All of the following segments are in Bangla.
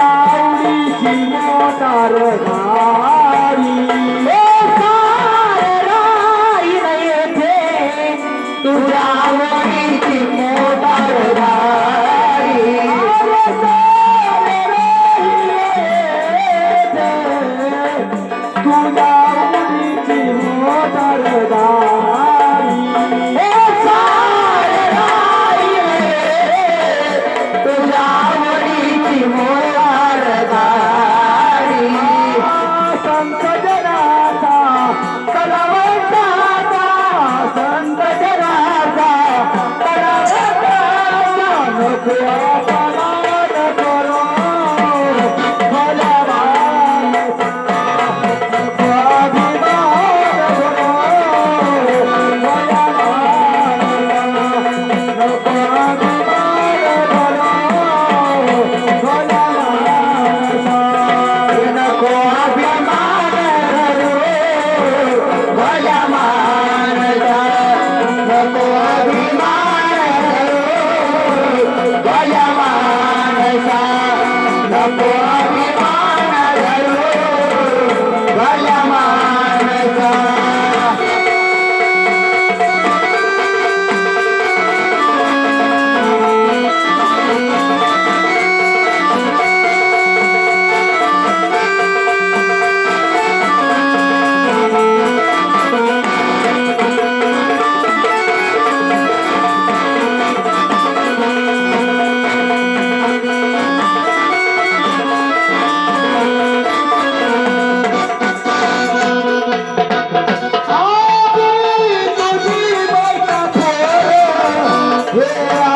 চাউরি ছিল তার ভারি Tu da un ultimo tarot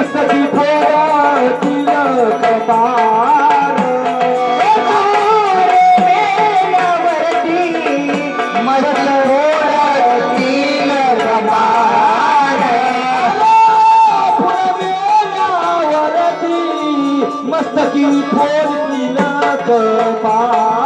मस्तकी फोडा तिलक पार मस्तकी फोड तिलक पार